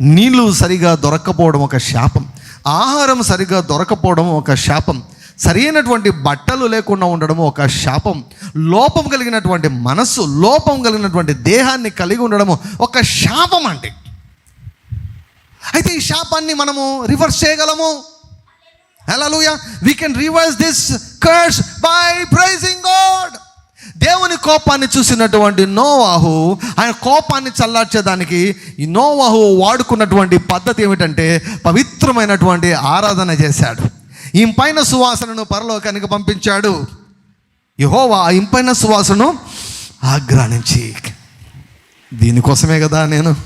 నీళ్ళు సరిగా దొరక్కపోవడం ఒక శాపం. ఆహారం సరిగా దొరకపోవడం ఒక శాపం. సరైనటువంటి బట్టలు లేకుండా ఉండడం ఒక శాపం. లోపం కలిగినటువంటి మనస్సు లోపం కలిగినటువంటి దేహాన్ని కలిగి ఉండడము ఒక శాపం అంటే అయితే ఈ శాపాన్ని మనము రివర్స్ చేయగలము? Hello we can reverse this curse by praising God దేవుని కోపాన్ని చూసినటువంటి నోవాహు ఆయన కోపాన్ని చల్లార్చేదానికి ఈ నోవాహు వాడుకున్నటువంటి పద్ధతి ఏమిటంటే పవిత్రమైనటువంటి ఆరాధన చేశాడు. ఈ పైన సువాసనను పరలోకానికి పంపించాడు. యహోవా ఆ ఇంపైన సువాసనను ఆగ్రాణించి దీనికోసమే కదా నేను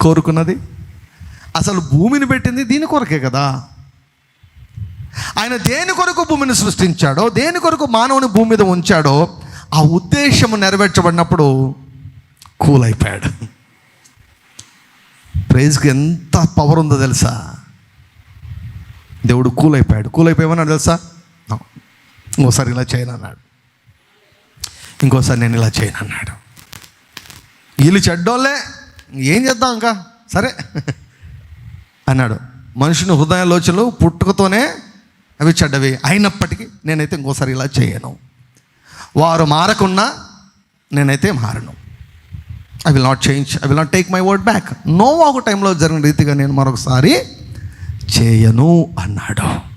కోరుకున్నది. అసలు భూమిని పెట్టింది దీని కొరకే కదా. ఆయన దేని కొరకు భూమిని సృష్టించాడో దేని కొరకు మానవుని భూమి మీద ఉంచాడో ఆ ఉద్దేశము నెరవేర్చబడినప్పుడు కూల్ అయిపోయాడు ప్రైజ్కి ఎంత పవర్ ఉందో తెలుసా? దేవుడు కూల్ అయిపోయాడు కూల్ అయిపోయామన్నాడు తెలుసా ఇంకోసారి ఇలా చేయను అన్నాడు. ఇంకోసారి నేను ఇలా చేయను అన్నాడు. వీళ్ళు చెడ్డోళ్ళే ఏం చేద్దాం ఇంకా? సరే. అన్నాడు. మనుషుని హృదయాలోచనలు పుట్టుకతోనే అవి చెడ్డవి అయినప్పటికీ నేనైతే ఇంకోసారి ఇలా చేయను. వారు మారకున్నా నేనైతే మారను. I will not change I will not take my word back no ఒక టైంలో జరిగిన రీతిగా నేను మరొకసారి చేయను అన్నాడు.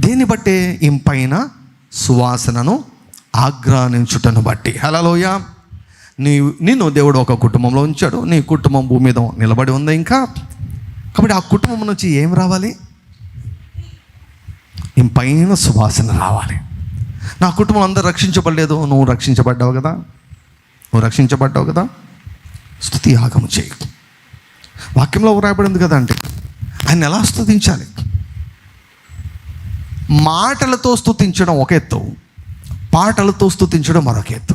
దీన్ని బట్టి ఇంపైన సువాసనను ఆగ్రానించుటను బట్టి. హలోయ నీ నిన్ను దేవుడు ఒక కుటుంబంలో ఉంచాడు. నీ కుటుంబం భూమి మీద నిలబడి ఉంది ఇంకా. కాబట్టి ఆ కుటుంబం నుంచి ఏం రావాలి? ఇంపైన సువాసన రావాలి. నా కుటుంబం అందరూ రక్షించబడలేదు. నువ్వు రక్షించబడ్డావు కదా? నువ్వు రక్షించబడ్డావు కదా? స్థుతి యాగము చేయి. వాక్యంలో రాయబడింది కదా అంటే ఆయన ఎలా స్థుతించాలి మాటలతో స్థుతించడం ఒక ఎత్తు పాటలతో స్థుతించడం మరొక ఎత్తు.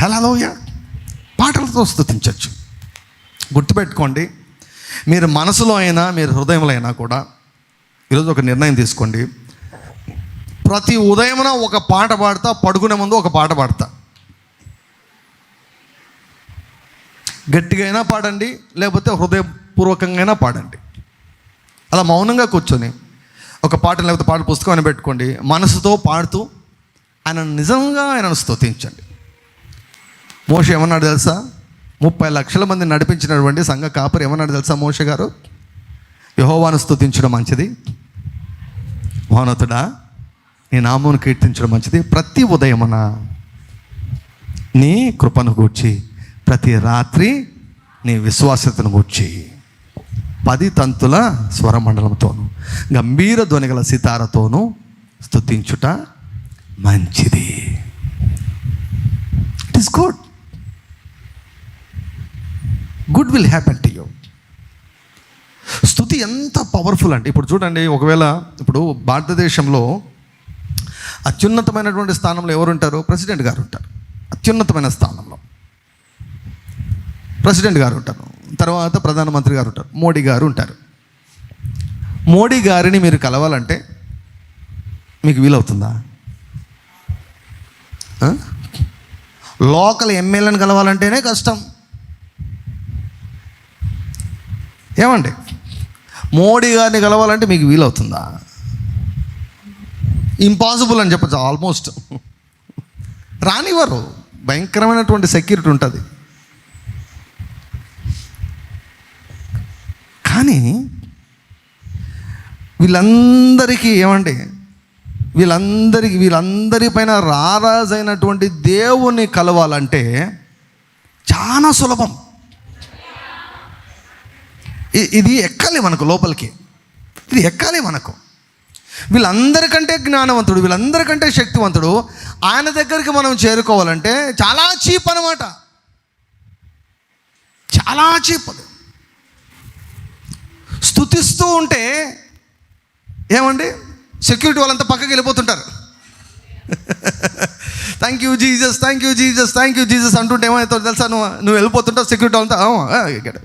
హలోయ పాటలతో స్థుతించవచ్చు గుర్తుపెట్టుకోండి మీరు మనసులో అయినా మీరు హృదయంలో అయినా కూడా ఈరోజు ఒక నిర్ణయం తీసుకోండి. ప్రతి ఉదయమున ఒక పాట పాడతా పడుకునే ముందు ఒక పాట పాడతా. గట్టిగా అయినా పాడండి లేకపోతే హృదయపూర్వకంగా అయినా పాడండి. అలా మౌనంగా కూర్చొని ఒక పాట లేకపోతే పాట పుస్తకం అని పెట్టుకోండి మనసుతో పాడుతూ ఆయన నిజంగా ఆయనను స్తుతించండి. మోష ఏమన్నాడు తెలుసా? ముప్పై లక్షల మంది నడిపించినటువంటి సంఘ కాపరి ఏమన్నాడు తెలుసా మోష గారు? యహోవాను స్తుతించడం మంచిది. మౌనతుడా? నీ నామమును కీర్తించడం మంచిది. ప్రతి ఉదయమున నీ కృపను గూర్చి ప్రతి రాత్రి నీ విశ్వాసతను గూర్చి పది తంతుల స్వరమండలంతోనూ గంభీర ధ్వనిగల సితారతోనూ స్థుతించుట మంచిది. It is good good will happen to you స్థుతి ఎంత పవర్ఫుల్ అంటే ఇప్పుడు చూడండి ఒకవేళ ఇప్పుడు భారతదేశంలో అత్యున్నతమైనటువంటి స్థానంలో ఎవరు ఉంటారు ప్రెసిడెంట్ గారు ఉంటారు అత్యున్నతమైన స్థానంలో. ప్రెసిడెంట్ గారు ఉంటారు తర్వాత ప్రధానమంత్రి గారు ఉంటారు మోడీ గారు ఉంటారు మోడీ గారిని మీరు కలవాలంటే మీకు వీలవుతుందా? లోకల్ ఎమ్మెల్యేని కలవాలంటేనే కష్టం. ఏమండి? మోడీ గారిని కలవాలంటే మీకు వీలవుతుందా? ఇంపాసిబుల్ అని చెప్పచ్చు ఆల్మోస్ట్ రానివ్వరు భయంకరమైనటువంటి సెక్యూరిటీ ఉంటుంది. కానీ వీళ్ళందరికీ ఏమండి వీళ్ళందరికీ వీళ్ళందరి పైన రారాజైనటువంటి దేవుని కలవాలంటే చాలా సులభం. ఇది ఎక్కాలి మనకు లోపలికి. ఇది ఎక్కాలి మనకు. వీళ్ళందరికంటే జ్ఞానవంతుడు వీళ్ళందరికంటే శక్తివంతుడు ఆయన దగ్గరికి మనం చేరుకోవాలంటే చాలా చీప్ అనమాట చాలా చీప్ అది. స్థుతిస్తూ ఉంటే ఏమండి? సెక్యూరిటీ వాళ్ళంతా పక్కకి వెళ్ళిపోతుంటారు. Thank you Jesus thank you Jesus thank you Jesus అంటుంటే ఏమవుతుందో తెలుసా? నువ్వు నువ్వు వెళ్ళిపోతుంటావు సెక్యూరిటీ వాళ్ళంతా ఇక్కడ.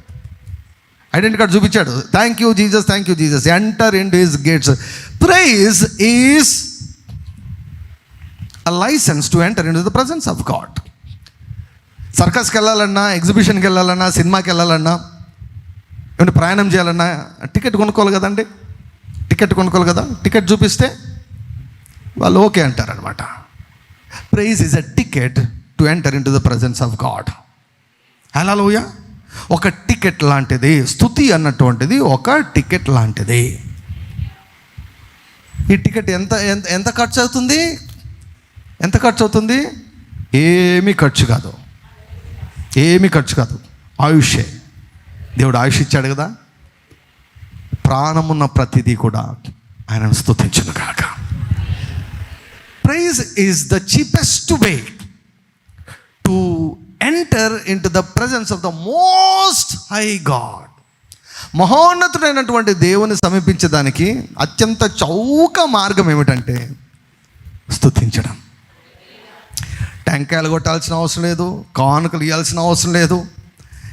ఐడెంటి కార్డు చూపించాడు. Thank you Jesus thank you Jesus enter in his gates praise is a licence to enter in the presence of God సర్కస్కి వెళ్ళాలన్నా ఎగ్జిబిషన్కి వెళ్ళాలన్నా సినిమాకి వెళ్ళాలన్నా ఏమంటే ప్రయాణం చేయాలన్నా టికెట్ కొనుక్కోవాలి కదండి? టికెట్ కొనుక్కోవాలి కదా? టికెట్ చూపిస్తే వాళ్ళు ఓకే అంటారనమాట praise is a ticket to enter in to the presence of God హలోయ ఒక టికెట్ లాంటిది స్థుతి అన్నటువంటిది ఒక టికెట్ లాంటిది. ఈ టికెట్ ఎంత ఎంత ఎంత ఖర్చు అవుతుంది? ఎంత ఖర్చు అవుతుంది? ఏమీ ఖర్చు కాదు. ఏమీ ఖర్చు కాదు. ఆయుషే. దేవుడు ఆయుష్ ఇచ్చాడు కదా? ప్రాణమున్న ప్రతిదీ కూడా ఆయనను స్తుతించును కాక praise is the cheapest way to enter in to the presence of the most high God మహోన్నతుడైనటువంటి దేవుని సమీపించడానికి అత్యంత చౌక మార్గం ఏమిటంటే స్తుతించడం. టెంకాయలు కొట్టాల్సిన అవసరం లేదు కానుకలు ఇవ్వాల్సిన అవసరం లేదు.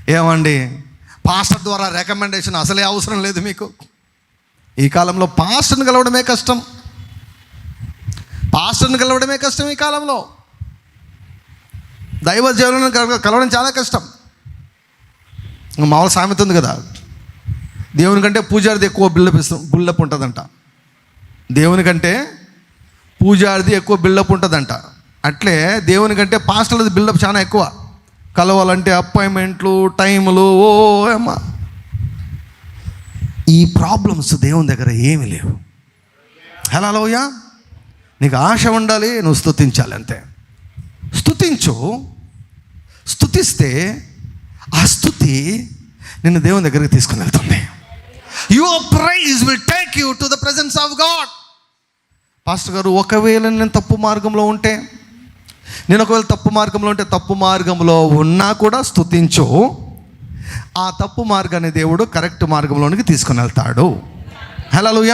ఏమండి? పాస్టర్ ద్వారా రికమెండేషన్ అసలే అవసరం లేదు మీకు. ఈ కాలంలో పాస్టర్ని కలవడమే కష్టం. పాస్టర్ని కలవడమే కష్టం ఈ కాలంలో. దైవ జీవనం కలవడం చాలా కష్టం. మామూలు సామెత ఉంది కదా. దేవుని కంటే పూజారిది ఎక్కువ బిల్డప్ ఇస్తాం బిల్డప్ ఉంటుందంట. దేవుని కంటే పూజారిది ఎక్కువ బిల్డప్ ఉంటుందంట. అట్లే దేవుని కంటే పాస్టర్లది బిల్డప్ చాలా ఎక్కువ. కలవాలంటే అపాయింట్మెంట్లు టైములు ఓ అమ్మా. ఈ ప్రాబ్లమ్స్ దేవుని దగ్గర ఏమీ లేవు. హలో లోయ నీకు ఆశ ఉండాలి నువ్వు స్తుతించాలి అంతే. స్థుతించు స్థుతిస్తే ఆ స్థుతి నిన్ను దేవుని దగ్గరికి తీసుకుని వెళ్తుంది. Your praise will take you to the presence of God pastor గారు ఒకవేళ నేను తప్పు మార్గంలో ఉంటే నేను ఒకవేళ తప్పు మార్గంలో ఉంటే తప్పు మార్గంలో ఉన్నా కూడా స్థుతించు ఆ తప్పు మార్గాన్ని దేవుడు కరెక్ట్ మార్గంలోనికి తీసుకుని వెళ్తాడు. హలోయ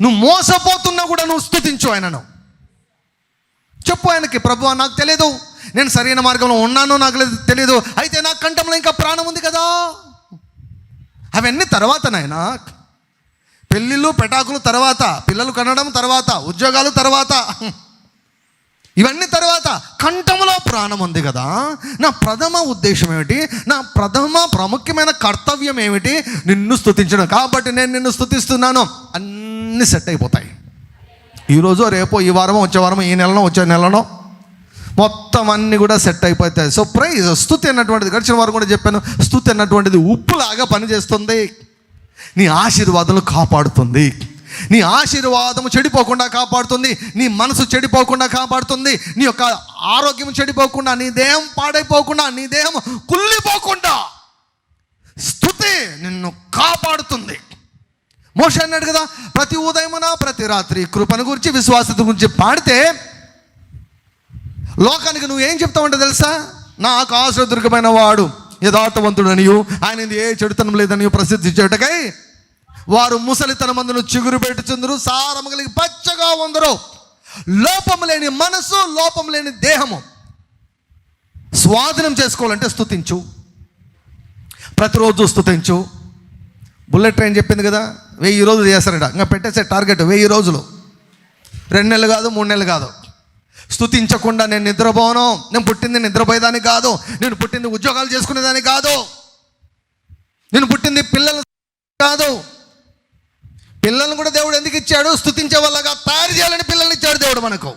నువ్వు మోసపోతున్నా కూడా నువ్వు స్థుతించు ఆయనను. చెప్పు ఆయనకి ప్రభు నాకు తెలియదు నేను సరైన మార్గంలో ఉన్నానో నాకు లేదు- తెలియదు అయితే నా కంఠంలో ఇంకా ప్రాణం ఉంది కదా. అవన్నీ తర్వాత నాయన. పెళ్ళిళ్ళు పెటాకులు తర్వాత పిల్లలు కనడం తర్వాత ఉద్యోగాలు తర్వాత. ఇవన్నీ తర్వాత కంఠంలో ప్రాణం ఉంది కదా. నా ప్రథమ ఉద్దేశం ఏమిటి? నా ప్రథమ ప్రాముఖ్యమైన కర్తవ్యం ఏమిటి? నిన్ను స్థుతించడం కాబట్టి నేను నిన్ను స్థుతిస్తున్నాను అన్నీ సెట్ అయిపోతాయి. ఈరోజు రేపో ఈ వారమో వచ్చే వారమో ఈ నెలనో వచ్చే నెలనో మొత్తం అన్నీ కూడా సెట్ అయిపోతాయి. సో ప్రైజ్ స్థుతి అన్నటువంటిది. గడిచిన వారు కూడా చెప్పాను స్థుతి అన్నటువంటిది ఉప్పులాగా పనిచేస్తుంది. నీ ఆశీర్వాదాలు కాపాడుతుంది. నీ ఆశీర్వాదము చెడిపోకుండా కాపాడుతుంది. నీ మనసు చెడిపోకుండా కాపాడుతుంది. నీ యొక్క ఆరోగ్యం చెడిపోకుండా నీ దేహం పాడైపోకుండా నీ దేహం కుళ్ళిపోకుండా స్థుతి నిన్ను కాపాడుతుంది. మోష అన్నాడు కదా ప్రతి ఉదయమున ప్రతి రాత్రి కృపను గురించి విశ్వాసత గురించి పాడితే లోకానికి నువ్వు ఏం చెప్తావంటే తెలుసా? నాకు ఆశ్రదుర్గమైన వాడు యథార్థవంతుడనియు ఆయన ఏ చెడుతనం లేదని ప్రసిద్ధి చేయటకై వారు ముసలితన మందును చిగురు పెట్టుచుందరు సారము కలిగి పచ్చగా ఉందరు లోపం లేని మనసు లోపం లేని దేహము. స్వాధీనం చేసుకోవాలంటే స్తుతించు. ప్రతిరోజు స్తుతించు. బుల్లెట్ ట్రైన్ చెప్పింది కదా వెయ్యి రోజులు చేస్తారట. ఇంకా పెట్టేసే టార్గెట్ వెయ్యి రోజులు. రెండు నెలలు కాదు మూడు నెలలు కాదు. స్థుతించకుండా నేను నిద్రపోను. నేను పుట్టింది నిద్రపోయేదానికి కాదు. నేను పుట్టింది ఉద్యోగాలు చేసుకునేదానికి కాదు. నేను పుట్టింది పిల్లలు కాదు. పిల్లలను కూడా దేవుడు ఎందుకు ఇచ్చాడు? స్థుతించే వాళ్ళగా తయారు చేయాలని పిల్లల్ని ఇచ్చాడు దేవుడు మనకు.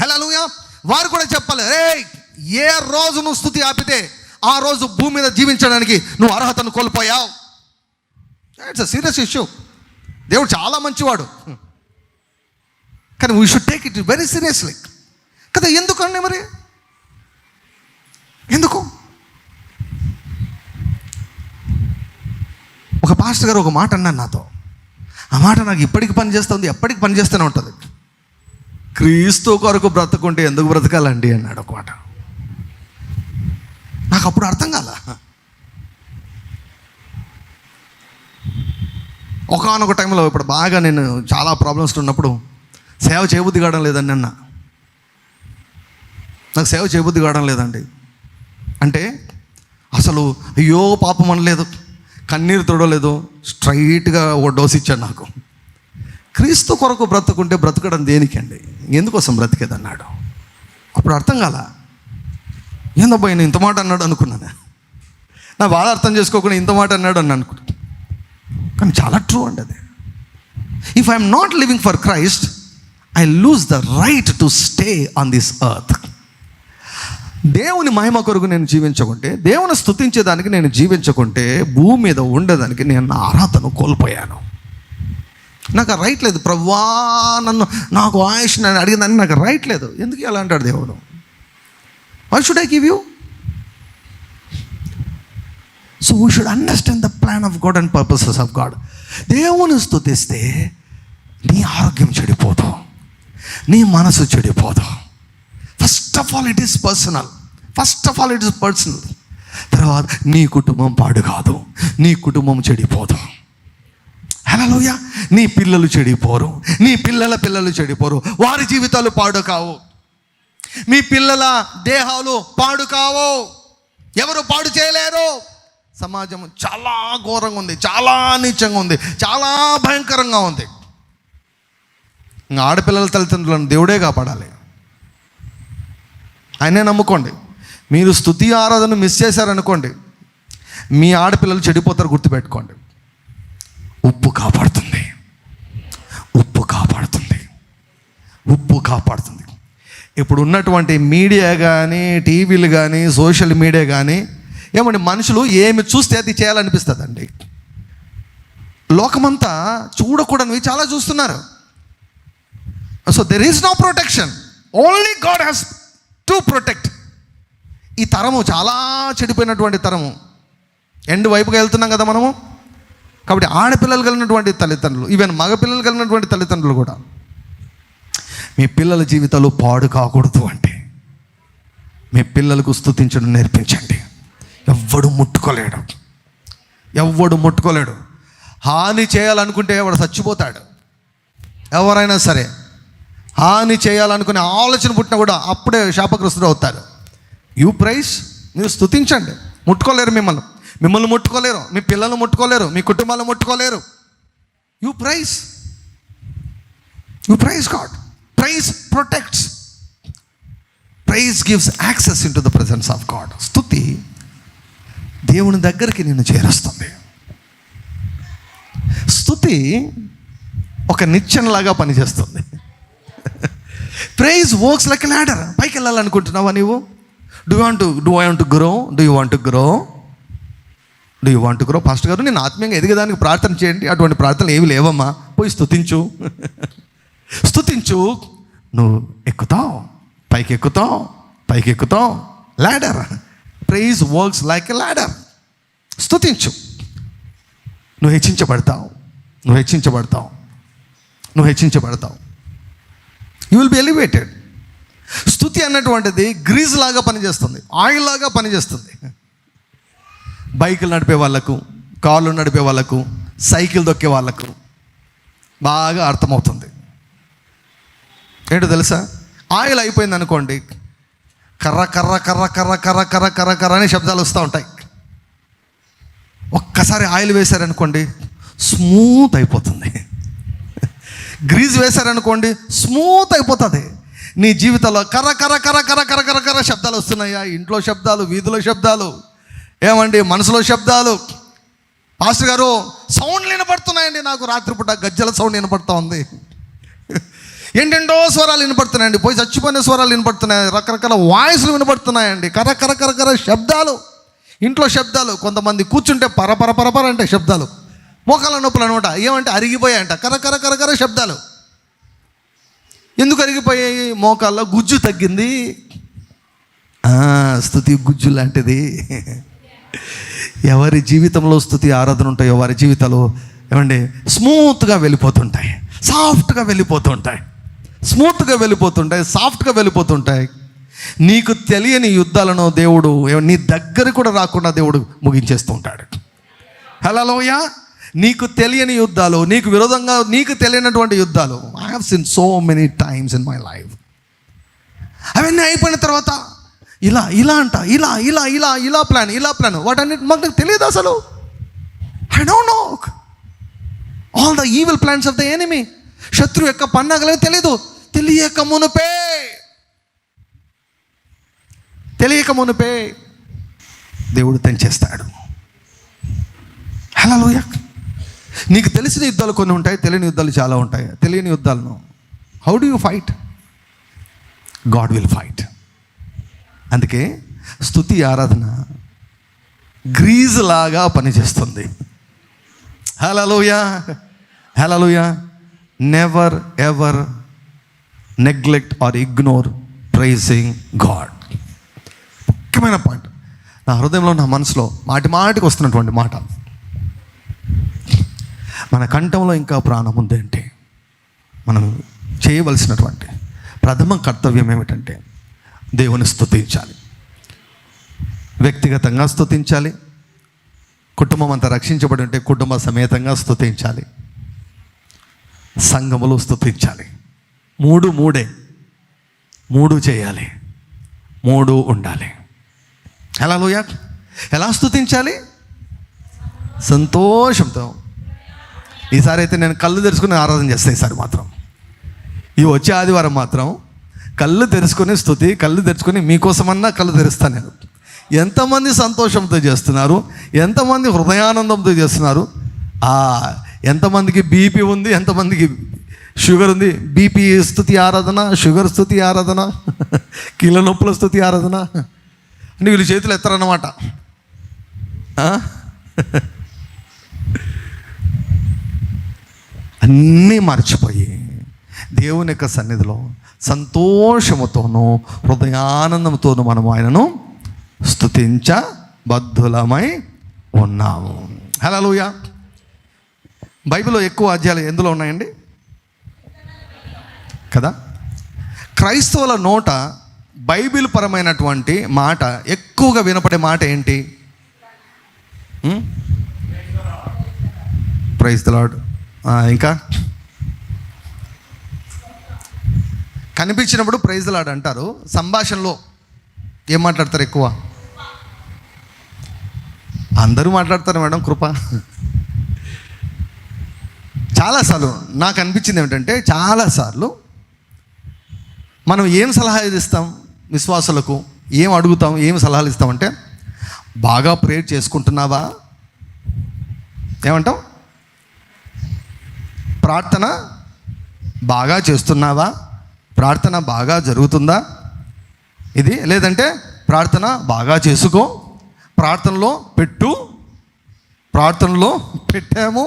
హలో వారు కూడా చెప్పాలి రే ఏ రోజు నువ్వు స్థుతి ఆపితే ఆ రోజు భూమి మీద జీవించడానికి నువ్వు అర్హతను కోల్పోయావు. ఇట్స్ అ సీరియస్ ఇష్యూ దేవుడు చాలా మంచివాడు. కానీ we should take it very seriously కదా ఎందుకండి మరి? ఎందుకు? ఒక పాస్టర్ గారు ఒక మాట అన్నాను నాతో. ఆ మాట నాకు ఇప్పటికి పనిచేస్తుంది ఎప్పటికి పనిచేస్తూనే ఉంటుంది. క్రీస్తు కొరకు బ్రతకుంటే ఎందుకు బ్రతకాలండి? అన్నాడు ఒక మాట. నాకు అప్పుడు అర్థం కాల. ఒకనొక టైంలో ఇప్పుడు బాగా నేను చాలా ప్రాబ్లమ్స్ ఉన్నప్పుడు సేవ చేయబుద్ధి కావడం లేదండి అన్న. నాకు సేవ చేయబుద్ధి కావడం లేదండి. అంటే అసలు అయ్యో పాపం అనలేదు కన్నీరు తొడలేదు స్ట్రైట్గా ఒక డోస్ ఇచ్చాడు నాకు. క్రీస్తు కొరకు బ్రతుకుంటే బ్రతకడం దేనికండి? ఎందుకోసం బ్రతికేదన్నాడు? అప్పుడు అర్థం కాల? ఏందబ్బా నేను ఇంత మాట అన్నాడు అనుకున్నాను? నా బాధ అర్థం చేసుకోకుండా ఇంత మాట అన్నాడు అని అనుకున్నాను కానీ చాలా ట్రూ అండి అది. If I'm not living for Christ I lose the right to stay on this earth దేవుని మహిమ కొరకు నేను జీవించకుంటే దేవుని స్తుతించేదానికి నేను జీవించకుంటే భూమి మీద ఉండేదానికి నేను నా అర్హతను కోల్పోయాను. నాకు రైట్ లేదు. ప్రవ్వా నన్ను నాకు ఆయుష్ నన్ను అడిగిందని నాకు రైట్ లేదు. ఎందుకు అలా అంటాడు దేవుడు? Why should I give you so we should understand the plan of God and purposes of God దేవుని స్థుతిస్తే నీ ఆరోగ్యం చెడిపోదు. నీ మనసు చెడిపోదు. First of all it is personal first of all it is personal తర్వాత నీ కుటుంబం పాడు కాదు. నీ కుటుంబం చెడిపోదు. హలోయ నీ పిల్లలు చెడిపోరు. నీ పిల్లల పిల్లలు చెడిపోరు. వారి జీవితాలు పాడు కావు. మీ పిల్లల దేహాలు పాడు కావు. ఎవరు పాడు చేయలేరు. సమాజం చాలా ఘోరంగా ఉంది చాలా నీచంగా ఉంది చాలా భయంకరంగా ఉంది. ఇంకా ఆడపిల్లల తల్లిదండ్రులను దేవుడే కాపాడాలి. ఆయనే నమ్ముకోండి. మీరు స్థుతి ఆరాధన మిస్ చేశారనుకోండి మీ ఆడపిల్లలు చెడిపోతారు గుర్తుపెట్టుకోండి. ఉప్పు కాపాడుతుంది. ఉప్పు కాపాడుతుంది. ఉప్పు కాపాడుతుంది. ఇప్పుడు ఉన్నటువంటి మీడియా కానీ టీవీలు కానీ సోషల్ మీడియా కానీ ఏమండి మనుషులు ఏమి చూస్తే అది చేయాలనిపిస్తుందండి. లోకమంతా చూడకూడనివి చాలా చూస్తున్నారు. So there is no protection only God has to protect ఈ తరము చాలా చెడిపోయినటువంటి తరము. ఎండ్ వైపుగా వెళ్తున్నాం కదా మనము? కాబట్టి ఆడపిల్లలు కలిగినటువంటి తల్లిదండ్రులు ఈవెన్ మగపిల్లలు కలిగినటువంటి తల్లిదండ్రులు కూడా. మీ పిల్లల జీవితాలు పాడు కాకూడదు అంటే మీ పిల్లలకు స్తుతించడం నేర్పించండి. ఎవ్వడు ముట్టుకోలేడు. ఎవ్వడు ముట్టుకోలేడు. హాని చేయాలనుకుంటే వాడు చచ్చిపోతాడు. ఎవరైనా సరే హాని చేయాలనుకునే ఆలోచన పుట్టినా కూడా అప్పుడే శాపగ్రస్తుడు అవుతారు యూ ప్రైస్ మీరు స్తుతించండి. ముట్టుకోలేరు మిమ్మల్ని. మిమ్మల్ని ముట్టుకోలేరు మీ పిల్లలు ముట్టుకోలేరు మీ కుటుంబాలు ముట్టుకోలేరు. You praise you praise God praise protects praise gives access into the presence of God స్తుతి. దేవుని దగ్గరికి నిన్ను చేరుస్తుంది. స్థుతి ఒక నిచ్చెనలాగా పనిచేస్తుంది. ప్రైజ్ వర్క్స్ లైక్ ల్యాడర్ పైకి వెళ్ళాలనుకుంటున్నావా నీవు? Do want to do want grow do you want grow do you want grow pastor గారు నేను ఆత్మీయంగా ఎదిగేదానికి ప్రార్థన చేయండి. అటువంటి ప్రార్థనలు ఏవి లేవమ్మా. పోయి స్తుతించు. స్థుతించు నువ్వు ఎక్కుతావు. పైకి ఎక్కుతావు పైకి ఎక్కుతావు ladder praise works like a ladder స్తుతించు. నువ్వు హెచ్చించబడతావు. నువ్వు హెచ్చించబడతావు. నువ్వు హెచ్చించబడతావు. యూ విల్ బి ఎలివేటెడ్ స్థుతి అన్నటువంటిది గ్రీజ్ లాగా పనిచేస్తుంది. ఆయిల్ లాగా పనిచేస్తుంది. బైకులు నడిపే వాళ్ళకు కార్లు నడిపే వాళ్ళకు సైకిల్ దొక్కే వాళ్ళకు బాగా అర్థమవుతుంది. ఏంటో తెలుసా? ఆయిల్ అయిపోయింది అనుకోండి కర్ర కర్ర కర్ర కర్ర కర్ర కర్ర కర్ర కర్ర అనే శబ్దాలు వస్తూ ఉంటాయి ఒక్కసారి ఆయిల్ వేశారనుకోండి స్మూత్ అయిపోతుంది గ్రీజ్ వేశారనుకోండి స్మూత్ అయిపోతుంది నీ జీవితంలో కర్ర కర్ర కర్ర కర్ర కర్ర కర్ర కర్ర శబ్దాలు వస్తున్నాయా ఇంట్లో శబ్దాలు వీధిలో శబ్దాలు ఏమండి మనసులో శబ్దాలు పాస్టర్ గారు సౌండ్లు వినపడుతున్నాయండి నాకు రాత్రిపూట గజ్జల సౌండ్ వినపడుతూ ఉంది ఏంటంటో స్వరాలు వినపడుతున్నాయండి. పోయి చచ్చిపోయిన స్వరాలు వినపడుతున్నాయి. రకరకాల వాయిస్లు వినపడుతున్నాయండి. కరకరకరకర శబ్దాలు. ఇంట్లో శబ్దాలు. కొంతమంది కూర్చుంటే పరపర పరపర అంటే శబ్దాలు. మోకాల నొప్పులు అనమాట. ఏమంటే అరిగిపోయాయంట. కరకరకరకర శబ్దాలు. ఎందుకు అరిగిపోయాయి? మోకాల్లో గుజ్జు తగ్గింది. స్థుతి గుజ్జు లాంటిది. ఎవరి జీవితంలో స్థుతి ఆరాధన ఉంటాయో వారి జీవితాలు ఏమండి? స్మూత్గా వెళ్ళిపోతుంటాయి. సాఫ్ట్గా వెళ్ళిపోతుంటాయి. స్మూత్గా వెళ్ళిపోతుంటాయి సాఫ్ట్గా వెళ్ళిపోతుంటాయి. నీకు తెలియని యుద్ధాలను దేవుడు నీ దగ్గర కూడా రాకుండా దేవుడు ముగించేస్తూ ఉంటాడు. హలోయ నీకు తెలియని యుద్ధాలు నీకు విరోధంగా నీకు తెలియనటువంటి యుద్ధాలు. I have seen so many times in my life అవన్నీ అయిపోయిన తర్వాత ఇలా ఇలా అంట ఇలా ఇలా ఇలా ఇలా ప్లాన్ ఇలా ప్లాన్ వాటన్నిటి మాకు నాకు తెలియదు అసలు? I don't know all the evil plans of the enemy శత్రు యొక్క పన్నాగలేదు తెలియదు తెలియక మునుపే. తెలియక మునుపే దేవుడు తెంచేస్తాడు హలోయ నీకు తెలిసిన యుద్ధాలు కొన్ని ఉంటాయి తెలియని యుద్ధాలు చాలా ఉంటాయి. తెలియని యుద్ధాలను. How do you fight God will fight అందుకే స్థుతి ఆరాధన గ్రీజ్ లాగా పనిచేస్తుంది. Hallelujah hallelujah never ever neglect or ignore praising God ముఖ్యమైన పాయింట్ నా హృదయంలో నా మనసులో మాటి మాటికి వస్తున్నటువంటి మాట. మన కంఠంలో ఇంకా ప్రాణం ఉంది అంటే మనం చేయవలసినటువంటి ప్రథమ కర్తవ్యం ఏమిటంటే దేవుని స్థుతించాలి వ్యక్తిగతంగా స్తుతించాలి. కుటుంబం అంతా రక్షించబడి ఉంటే కుటుంబ సమేతంగా స్తుతించాలి. సంఘములో స్తుతించాలి మూడు మూడే. మూడు చేయాలి. మూడు ఉండాలి. ఎలా లోయ ఎలా స్థుతించాలి? సంతోషంతో. ఈసారి అయితే నేను కళ్ళు తెరుచుకుని ఆరాధన చేస్తాను ఈసారి మాత్రం. ఈ వచ్చే ఆదివారం మాత్రం కళ్ళు తెరుచుకొని స్థుతి కళ్ళు తెరుచుకొని మీకోసమన్నా కళ్ళు తెరుస్తాను నేను. ఎంతమంది సంతోషంతో చేస్తున్నారు ఎంతమంది హృదయానందంతో చేస్తున్నారు? ఎంతమందికి బీపీ ఉంది ఎంతమందికి షుగర్ ఉంది? బీపీ స్థుతి ఆరాధన షుగర్ స్థుతి ఆరాధన కీళ్ళ నొప్పుల స్థుతి ఆరాధన. అంటే వీళ్ళు చేతులు ఎత్తారన్నమాట. అన్నీ మర్చిపోయి దేవుని యొక్క సన్నిధిలో సంతోషముతోనూ హృదయానందంతోనూ మనం ఆయనను స్తుతించ బద్ధులమై ఉన్నాము. హలోయ బైబిల్లో ఎక్కువ అధ్యాయాలు ఎందులో ఉన్నాయండి? కదా? క్రైస్తవుల నోట బైబిల్ పరమైనటువంటి మాట ఎక్కువగా వినపడే మాట ఏంటి? ప్రైజ్ లాడ్ ఇంకా? కనిపించినప్పుడు ప్రైజ్ లాడ్ అంటారు. సంభాషణలో ఏం మాట్లాడతారు ఎక్కువ? అందరూ మాట్లాడతారు మేడం కృప. చాలాసార్లు నాకు అనిపించింది ఏమిటంటే చాలాసార్లు మనం ఏం సలహా ఇస్తాం విశ్వాసులకు? ఏం అడుగుతాం? ఏం సలహాలు ఇస్తామంటే బాగా ప్రేర్ చేసుకుంటున్నావా? ఏమంటాం? ప్రార్థన బాగా చేస్తున్నావా? ప్రార్థన బాగా జరుగుతుందా? ఇది లేదంటే ప్రార్థన బాగా చేసుకో ప్రార్థనలో పెట్టు ప్రార్థనలో పెట్టాము.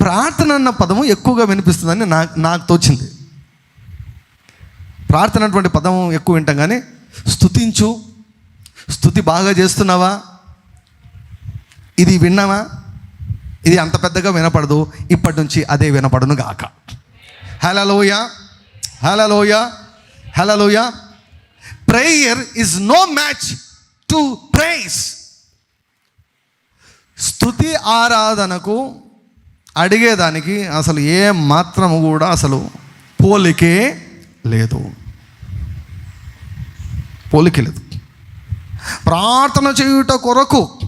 ప్రార్థన అన్న పదము ఎక్కువగా వినిపిస్తుందని నాకు నాకు తోచింది. ప్రార్థన అటువంటి పదం ఎక్కువ వింటాం కానీ స్థుతించు స్థుతి బాగా చేస్తున్నావా? ఇది విన్నావా? ఇది అంత పెద్దగా వినపడదు. ఇప్పటి నుంచి అదే వినపడును గాక. Hallelujah hallelujah hallelujah prayer is no match to praise. స్తుతి ఆరాధనకు అడిగేదానికి అసలు ఏ మాత్రము కూడా అసలు పోలికే లేదు. పోలికే లేదు. ప్రార్థన చేయుట కొరకు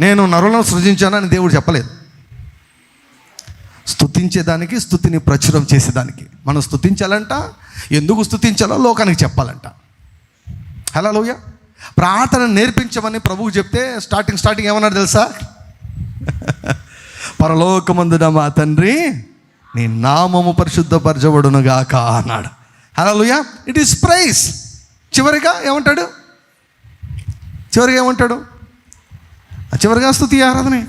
నేను నరులను సృజించానని దేవుడు చెప్పలేదు. స్థుతించేదానికి స్థుతిని ప్రచురం చేసేదానికి. మనం స్థుతించాలంట ఎందుకు స్థుతించాలో లోకానికి చెప్పాలంట. హలో లోయ ప్రార్థన నేర్పించమని ప్రభువు చెప్తే స్టార్టింగ్ స్టార్టింగ్ ఏమన్నాడు తెలుసా? పరలోకమందున మా తండ్రి నీ నామము పరిశుద్ధపరచబడును గాక అన్నాడు. హలో ఇట్ ఈస్ ప్రైస్ చివరిగా ఏమంటాడు? చివరిగా ఏమంటాడు? చివరిగా స్థుతి ఆరాధనే.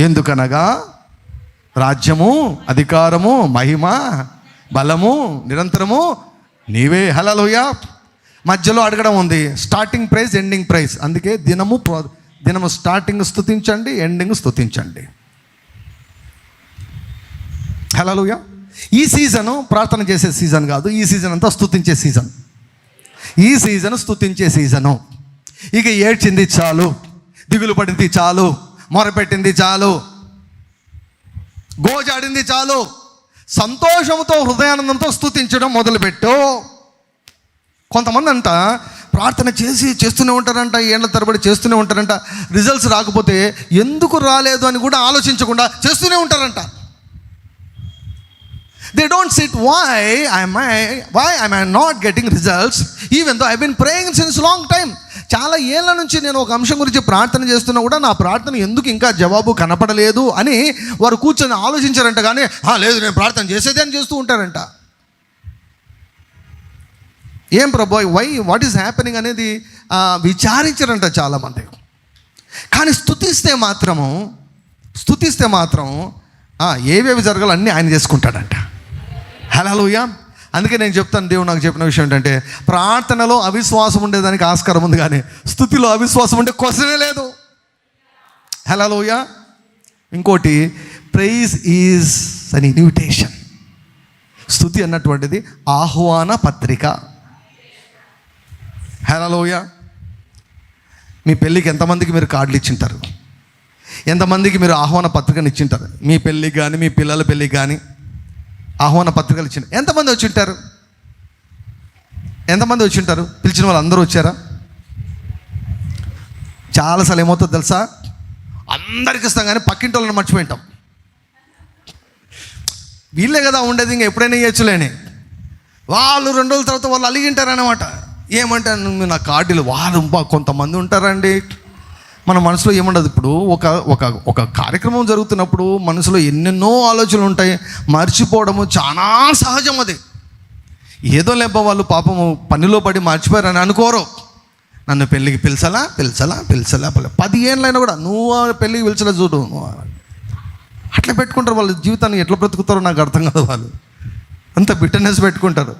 ఎందుకనగా రాజ్యము అధికారము మహిమ బలము నిరంతరము నీవే. హలలోయ మధ్యలో అడగడం ఉంది. స్టార్టింగ్ ప్రైజ్ ఎండింగ్ ప్రైజ్ అందుకే దినము దినము స్టార్టింగ్ స్థుతించండి ఎండింగ్ స్థుతించండి. హలలోయ ఈ సీజను ప్రార్థన చేసే సీజన్ కాదు ఈ సీజన్ అంతా స్థుతించే సీజన్. ఈ సీజన్ స్తుతించే సీజను. ఇక ఏడ్చింది చాలు దిగులు పడింది చాలు మొరపెట్టింది చాలు గోజాడింది చాలు సంతోషంతో హృదయానందంతో స్తుతించడం మొదలుపెట్టు. కొంతమంది అంట ప్రార్థన చేసి చేస్తూనే ఉంటారంట ఏళ్ళ తరబడి చేస్తూనే ఉంటారంట. రిజల్ట్స్ రాకపోతే ఎందుకు రాలేదు అని కూడా ఆలోచించకుండా చేస్తూనే ఉంటారంట. They don't sit why I why I I not getting results even though I been praying since long time చాలా ఏళ్ళ నుంచి నేను ఒక అంశం గురించి ప్రార్థన చేస్తున్నా కూడా నా ప్రార్థన ఎందుకు ఇంకా జవాబు కనపడలేదు అని వారు కూర్చొని ఆలోచించారంట. కానీ లేదు నేను ప్రార్థన చేసేదే అని చేస్తూ ఉంటారంట. ఏం ప్రభు వై వాట్ ఈస్ హ్యాపెనింగ్ అనేది విచారించారంట చాలామంది కానీ స్తుతిస్తే మాత్రము స్తుతిస్తే మాత్రం ఏవేవి జరగాలో అన్నీ ఆయన చేసుకుంటాడంట. హలోయ అందుకే నేను చెప్తాను దేవుడు నాకు చెప్పిన విషయం ఏంటంటే ప్రార్థనలో అవిశ్వాసం ఉండేదానికి ఆస్కారం ఉంది కానీ స్థుతిలో అవిశ్వాసం ఉండే క్వశ్చనే లేదు. హలోయ ఇంకోటి ప్రైజ్ ఈజ్ అన్ ఇన్విటేషన్ స్థుతి అన్నటువంటిది ఆహ్వాన పత్రిక. హలోయ మీ పెళ్ళికి ఎంతమందికి మీరు కార్డులు ఇచ్చింటారు? ఎంతమందికి మీరు ఆహ్వాన పత్రికను ఇచ్చింటారు? మీ పెళ్ళికి కానీ మీ పిల్లల పెళ్ళికి కానీ ఆహ్వాన పత్రికలు ఇచ్చిన ఎంతమంది వచ్చి ఉంటారు? ఎంతమంది వచ్చి ఉంటారు? పిలిచిన వాళ్ళు అందరూ వచ్చారా చాలాసార్లు ఏమవుతుందో తెలుసా? అందరికి ఇస్తాం కానీ పక్కింటి వాళ్ళని మర్చిపోయింటాం. వీళ్ళే కదా ఉండేది ఇంకా ఎప్పుడైనా ఇవ్వచ్చులేని వాళ్ళు రెండు రోజుల తర్వాత వాళ్ళు అలిగింటారనమాట ఏమంటే "నువ్వు నా కార్డులు వాళ్ళు కొంతమంది ఉంటారండి. మన మనసులో ఏముండదు? ఇప్పుడు ఒక ఒక ఒక కార్యక్రమం జరుగుతున్నప్పుడు మనసులో ఎన్నెన్నో ఆలోచనలు ఉంటాయి. మర్చిపోవడము చాలా సహజం అది. ఏదో లేబ్బ వాళ్ళు పాపము పనిలో పడి మర్చిపోయారని అనుకోరు. నన్ను పెళ్ళికి పిలిచలా పిలిచలా పిలిచలా పది ఏళ్ళైనా కూడా నువ్వు పెళ్ళికి పిలిచలా చూడు. నువ్వు అట్లా పెట్టుకుంటారు వాళ్ళ. జీవితాన్ని ఎట్లా బ్రతుకుతారో నాకు అర్థం కాదు వాళ్ళు. అంత బిట్టనెస్ పెట్టుకుంటారు.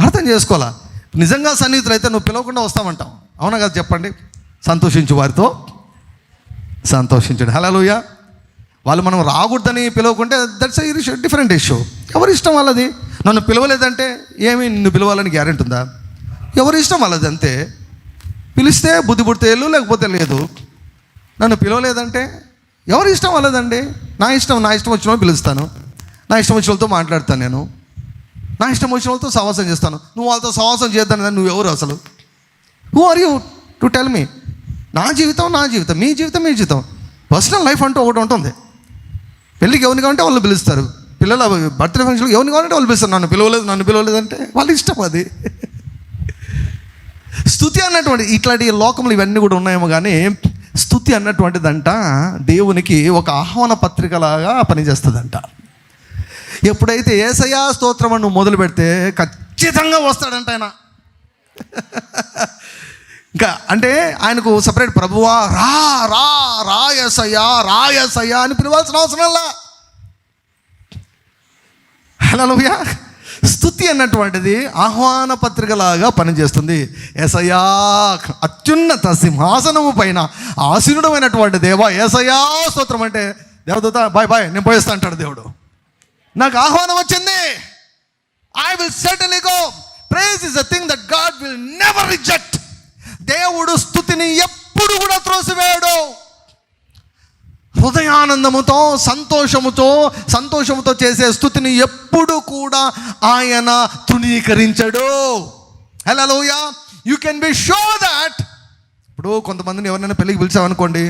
అర్థం చేసుకోవాలా? నిజంగా సన్నిహితులు అయితే నువ్వు పిలవకుండా వస్తామంటావు అవునా కదా? చెప్పండి. సంతోషించు వారితో. సంతోషించండి. హలోయ వాళ్ళు మనం రాకూడదని పిలవకుంటే దట్స్ ఇష్యూ డిఫరెంట్ ఇష్యూ. ఎవరి ఇష్టం వాళ్ళది? నన్ను పిలవలేదంటే ఏమి నిన్ను పిలవాలని గ్యారెంటీ ఉందా? ఎవరి ఇష్టం వాళ్ళది అంతే. పిలిస్తే బుద్ధి పుడితే వెళ్ళు లేకపోతే లేదు. నన్ను పిలవలేదంటే ఎవరి ఇష్టం వాళ్ళదండి? నా ఇష్టం నా ఇష్టం వచ్చిన పిలుస్తాను. నా ఇష్టం వచ్చిన వాళ్ళతో మాట్లాడతాను నేను. నా ఇష్టం వచ్చిన వాళ్ళతో సహవాసం చేస్తాను. నువ్వు వాళ్ళతో సహవాసం చేద్దాను నువ్వు ఎవరు అసలు? Who are you to tell me నా జీవితం నా జీవితం మీ జీవితం మీ జీవితం. పర్సనల్ లైఫ్ అంటూ ఒకటి ఉంటుంది. పెళ్ళికి ఎవరిని కావాలంటే వాళ్ళు పిలుస్తారు. పిల్లల బర్త్డే ఫంక్షన్కి ఎవరిని కావాలంటే వాళ్ళు పిలుస్తారు. నన్ను పిలవలేదు నన్ను పిలవలేదు అంటే వాళ్ళ ఇష్టం అది. స్థుతి అన్నటువంటి ఇట్లాంటి లోకములు ఇవన్నీ కూడా ఉన్నాయేమో కానీ స్థుతి అన్నటువంటిదంట దేవునికి ఒక ఆహ్వాన పత్రికలాగా పనిచేస్తుందంట. ఎప్పుడైతే ఏసయా స్తోత్రం నువ్వు మొదలు పెడితే ఖచ్చితంగా వస్తాడంట ఆయన. ఇంకా అంటే ఆయనకు సపరేట్ ప్రభువా రా రా రాయసయ్యా రాయసయ్యా అని పిలవాల్సిన అవసరంలా హలోయా స్థుతి అన్నటువంటిది ఆహ్వాన పత్రికలాగా పనిచేస్తుంది. ఎసయా అత్యున్నత సింహాసనము పైన ఆసీనుడమైనటువంటి దేవ ఏసయా స్తోత్రం అంటే దేవదూత బాయ్ బాయ్ నేను పోయేస్తా అంటాడు దేవుడు. నాకు ఆహ్వానం వచ్చింది. I will settle go praise is a thing that God will never reject దేవుడు స్థుతిని ఎప్పుడు కూడా త్రోసివేయడు. హృదయానందముతో సంతోషముతో సంతోషముతో చేసే స్థుతిని ఎప్పుడు కూడా ఆయన తృణీకరించడు. Hallelujah you can be show that ఇప్పుడు కొంతమందిని ఎవరైనా పెళ్ళికి పిలిచామనుకోండి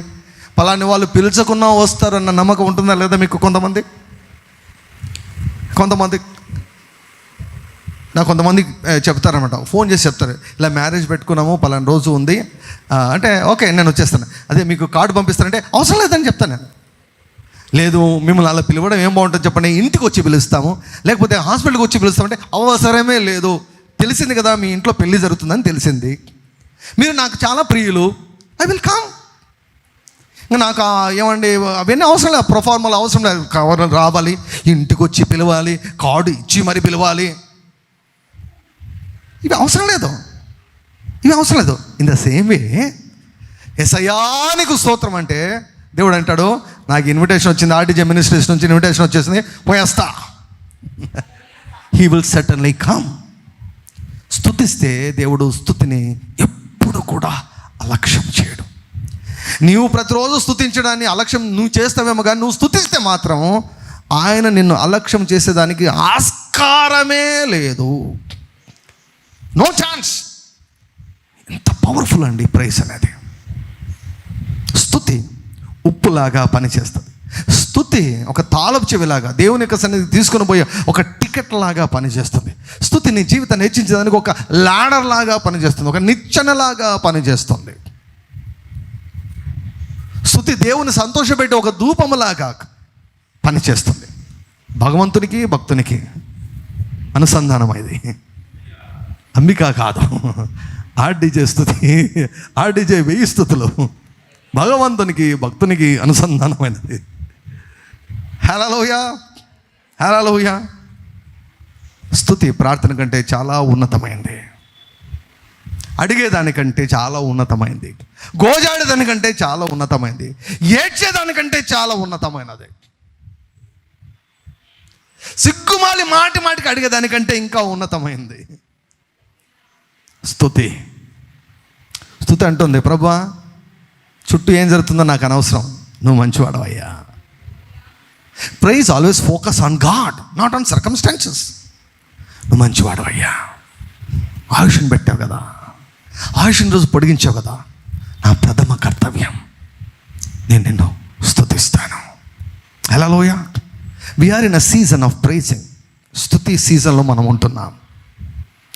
పలాని వాళ్ళు పిలుచుకున్నా వస్తారన్న నమ్మకం ఉంటుందా లేదా మీకు కొంతమంది? కొంతమంది నాకు కొంతమంది చెప్తారనమాట ఫోన్ చేసి చెప్తారు. ఇలా మ్యారేజ్ పెట్టుకున్నాము పలానా రోజు ఉంది. అంటే ఓకే నేను వచ్చేస్తాను. అదే మీకు కార్డు పంపిస్తానంటే అవసరం లేదని చెప్తాను నేను. లేదు మిమ్మల్ని అలా పిలవడం ఏం బాగుంటుంది చెప్పండి. ఇంటికి వచ్చి పిలుస్తాము. లేకపోతే హాస్పిటల్కి వచ్చి పిలుస్తామంటే అవసరమే లేదు. తెలిసింది కదా మీ ఇంట్లో పెళ్ళి జరుగుతుందని తెలిసింది. మీరు నాకు చాలా ప్రియులు. I will come. నాకు ఏమండి అవన్నీ అవసరం లేదు. ప్రొఫార్మల్ అవసరం లేదు. కవర్ రావాలి. ఇంటికి వచ్చి పిలవాలి. కార్డు ఇచ్చి మరి పిలవాలి. ఇవి అవసరం లేదు. ఇవి అవసరం లేదు. ఇన్ ద సేమ్ వే ఎసయానికి స్తోత్రం అంటే దేవుడు అంటాడు నాకు ఇన్విటేషన్ వచ్చింది ఆర్టీజే మినిస్ట్రీస్ నుంచి ఇన్విటేషన్ వచ్చేసింది పోయేస్తా. హీ విల్ సటన్లీ కమ్ స్తుతిస్తే దేవుడు స్థుతిని ఎప్పుడు కూడా అలక్ష్యం చేయడు. నీవు ప్రతిరోజు స్తుతించడాన్ని అలక్ష్యం నువ్వు చేస్తావేమో కానీ నువ్వు స్థుతిస్తే మాత్రం ఆయన నిన్ను అలక్ష్యం చేసేదానికి ఆస్కారమే లేదు. నో ఛాన్స్ ఎంత పవర్ఫుల్ అండి ప్రైస్ అనేది. స్థుతి ఉప్పులాగా పనిచేస్తుంది. స్థుతి ఒక తాళపు చెవిలాగా దేవుని యొక్క సన్నిధి తీసుకుని పోయే ఒక టికెట్ లాగా పనిచేస్తుంది. స్థుతి నీ జీవితాన్ని హెచ్చించడానికి ఒక లాడర్ లాగా పనిచేస్తుంది ఒక నిచ్చెనలాగా పనిచేస్తుంది. స్థుతి దేవుని సంతోషపెట్టి ఒక ధూపములాగా పనిచేస్తుంది. భగవంతునికి భక్తునికి అనుసంధానం ఇది అంబిక కాదు. ఆర్డీజే స్థుతి ఆర్డీజే వెయ్యి స్థుతులు భగవంతునికి భక్తునికి అనుసంధానమైనది. హలోయ హలోయ స్థుతి ప్రార్థన కంటే చాలా ఉన్నతమైంది. అడిగేదానికంటే చాలా ఉన్నతమైంది. గోజాడేదానికంటే చాలా ఉన్నతమైంది. ఏడ్చేదానికంటే చాలా ఉన్నతమైనది. సిగ్గుమాలి మాటి మాటికి అడిగేదానికంటే ఇంకా ఉన్నతమైంది. స్థుతి స్థుతి అంటుంది ప్రభా చుట్టూ ఏం జరుగుతుందో నాకు అనవసరం. నువ్వు మంచివాడవయ్యా. Praise always focus on God not on circumstances నువ్వు మంచివాడవయ్యా. ఆయుష్ని పెట్టావు కదా. ఆయుష్ని రోజు పొడిగించావు కదా. నా ప్రథమ కర్తవ్యం. నేను నిన్ను స్థుతిస్తాను hallelujah we are in a season of praising స్థుతి సీజన్లో మనం ఉంటున్నాం.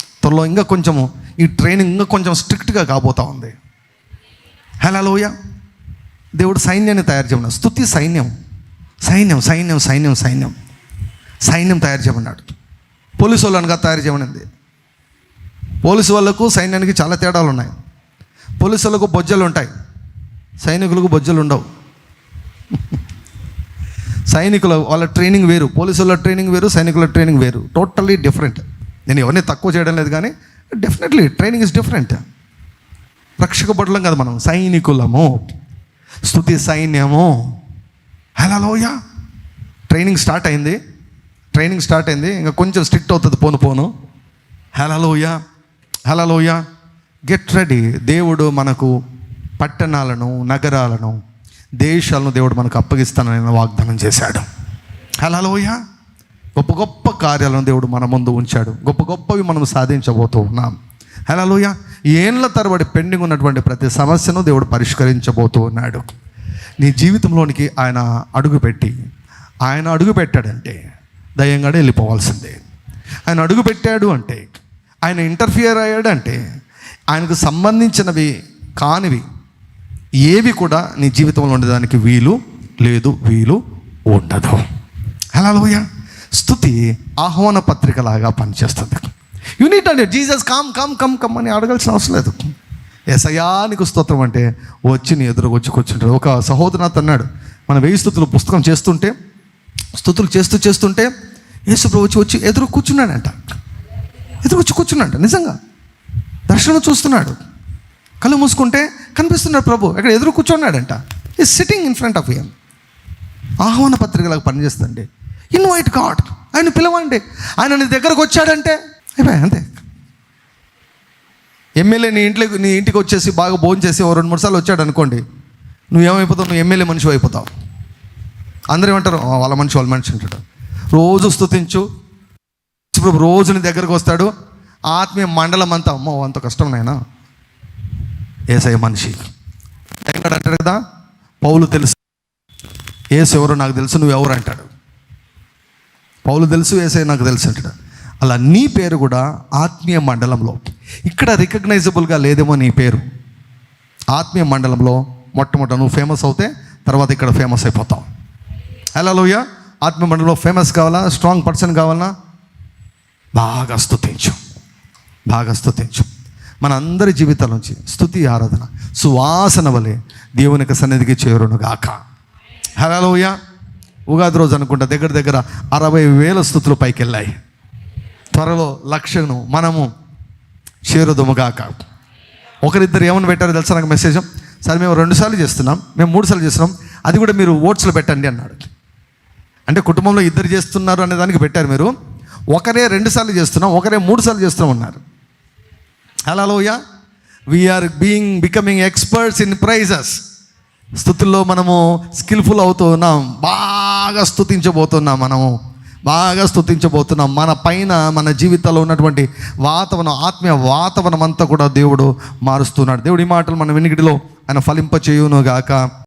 త్వరలో ఇంకా కొంచెము ఈ ట్రైనింగ్ ఇంకా కొంచెం స్ట్రిక్ట్గా కాబోతా ఉంది. హలోయ దేవుడు సైన్యాన్ని తయారు చేయమన్నాడు. స్థుతి సైన్యం. సైన్యం సైన్యం సైన్యం సైన్యం. సైన్యం తయారు చేయమన్నాడు. పోలీసు వాళ్ళనుగా తయారు చేయమనింది. పోలీసు వాళ్ళకు సైన్యానికి చాలా తేడాలు ఉన్నాయి. పోలీసు వాళ్ళకు బొజ్జలు ఉంటాయి. సైనికులకు బొజ్జలు ఉండవు. సైనికుల వాళ్ళ ట్రైనింగ్ వేరు. పోలీసు వాళ్ళ ట్రైనింగ్ వేరు సైనికుల ట్రైనింగ్ వేరు. టోటల్లీ డిఫరెంట్ నేను ఎవరిని తక్కువ చేయడం లేదు కానీ డెఫినెట్లీ ట్రైనింగ్ ఇస్ డిఫరెంట్ రక్షక కదా మనం సైనికులము. స్థుతి సైన్యము. హలోయ ట్రైనింగ్ స్టార్ట్ అయింది. ట్రైనింగ్ స్టార్ట్ అయింది. ఇంకా కొంచెం స్ట్రిక్ట్ అవుతుంది పోను పోను. హలోయ హలోయ గెట్ రెడీ దేవుడు మనకు పట్టణాలను నగరాలను దేశాలను దేవుడు మనకు అప్పగిస్తానని వాగ్దానం చేశాడు. హలోయ గొప్ప గొప్ప కార్యాలను దేవుడు మన ముందు ఉంచాడు. గొప్ప గొప్పవి మనం సాధించబోతూ ఉన్నాం. హలోయ ఏండ్ల తరబడి పెండింగ్ ఉన్నటువంటి ప్రతి సమస్యను దేవుడు పరిష్కరించబోతూ ఉన్నాడు. నీ జీవితంలోనికి ఆయన అడుగుపెట్టి ఆయన అడుగు పెట్టాడంటే దయ్యంగానే వెళ్ళిపోవాల్సిందే. ఆయన అడుగు పెట్టాడు అంటే ఆయన ఇంటర్ఫియర్ అయ్యాడంటే ఆయనకు సంబంధించినవి కానివి ఏవి కూడా నీ జీవితంలో ఉండేదానికి వీలు లేదు వీలు ఉండదు. అలా లోయ స్థుతి ఆహ్వాన పత్రికలాగా పనిచేస్తుంది. యూనిట్ అంటే Jesus come come come come అని అడగాల్సిన అవసరం లేదు. ఎసయానికి స్తోత్రం అంటే వచ్చి నీ ఎదురుకు వచ్చి కూర్చుంటాడు ఒక సహోదరనాథ్ అన్నాడు మన వెయ్యి స్థుతులు పుస్తకం చేస్తుంటే స్థుతులు చేస్తూ చేస్తుంటే యేసుప్రభు వచ్చి వచ్చి ఎదురు కూర్చున్నాడంట. ఎదురు వచ్చి కూర్చున్నాడు నిజంగా. దర్శనం చూస్తున్నాడు. కళ్ళు మూసుకుంటే కనిపిస్తున్నాడు ప్రభు అక్కడ ఎదురు కూర్చున్నాడంట. He sitting in front of him ఆహ్వాన పత్రికలకు పనిచేస్తుంది ఇన్వైట్ గాడ్. ఆయన పిలవండి. ఆయన నీ దగ్గరకు వచ్చాడంటే అయిపోయా అంతే. ఎమ్మెల్యే నీ ఇంట్లో నీ ఇంటికి వచ్చేసి బాగా భోజనం చేసి ఓ రెండు మూడు సార్లు వచ్చాడు అనుకోండి. నువ్వు ఏమైపోతావు? నువ్వు ఎమ్మెల్యే మనిషి అయిపోతావు. అందరూ ఏమంటారు? వాళ్ళ మనిషి వాళ్ళ మనిషి అంటాడు. రోజు స్థుతించు ఇప్పుడు రోజు నీ దగ్గరకు వస్తాడు. ఆత్మీయ మండలం అంతా అమ్మో అంత కష్టం నాయనా. ఏసయ్య మనిషి. ఎక్కడ అంటాడు కదా? పౌలు తెలుసు. ఏసు ఎవరో నాకు తెలుసు నువ్వు ఎవరు అంటాడు. పౌలు తెలుసు వేసే నాకు తెలుసు అంటాడు. అలా నీ పేరు కూడా ఆత్మీయ మండలంలో. ఇక్కడ రికగ్నైజబుల్గా లేదేమో నీ పేరు. ఆత్మీయ మండలంలో మొట్టమొదట నువ్వు ఫేమస్ అవుతే తర్వాత ఇక్కడ ఫేమస్ అయిపోతావు. హలో లోయ ఆత్మీయ మండలంలో ఫేమస్ కావాలా? స్ట్రాంగ్ పర్సన్ కావాలా? బాగా స్థుతించు బాగా స్థుతించు మన అందరి జీవితాల నుంచి స్థుతి ఆరాధన సువాసన వలె దేవునికి సన్నిధికి చేరును గాక హలోయ ఉగాది రోజు అనుకుంటా దగ్గర దగ్గర అరవై వేల స్థుతులు పైకి వెళ్ళాయి త్వరలో లక్షను మనము చేరుదుముగాక. ఒకరిద్దరు ఏమని పెట్టారో తెలుసా నాకు మెసేజ్ సార్ మేము రెండు సార్లు చేస్తున్నాం మేము మూడు సార్లు చేస్తున్నాం అది కూడా మీరు ఓట్స్లో పెట్టండి అన్నాడు. అంటే కుటుంబంలో ఇద్దరు చేస్తున్నారు అనే దానికి పెట్టారు మీరు. ఒకరే రెండుసార్లు చేస్తున్నాం ఒకరే మూడు సార్లు చేస్తున్నాం అన్నారు. Hallelujah we are being becoming experts in praises స్థుతుల్లో మనము స్కిల్ఫుల్ అవుతున్నాం బాగా స్థుతించబోతున్నాం మనము. బాగా స్థుతించబోతున్నాం. మన పైన మన జీవితంలో ఉన్నటువంటి వాతావరణం ఆత్మీయ వాతావరణం అంతా కూడా దేవుడు మారుస్తున్నాడు. దేవుడి మాటలు మన వినికిడిలో ఆయన ఫలింపచేయునుగాక.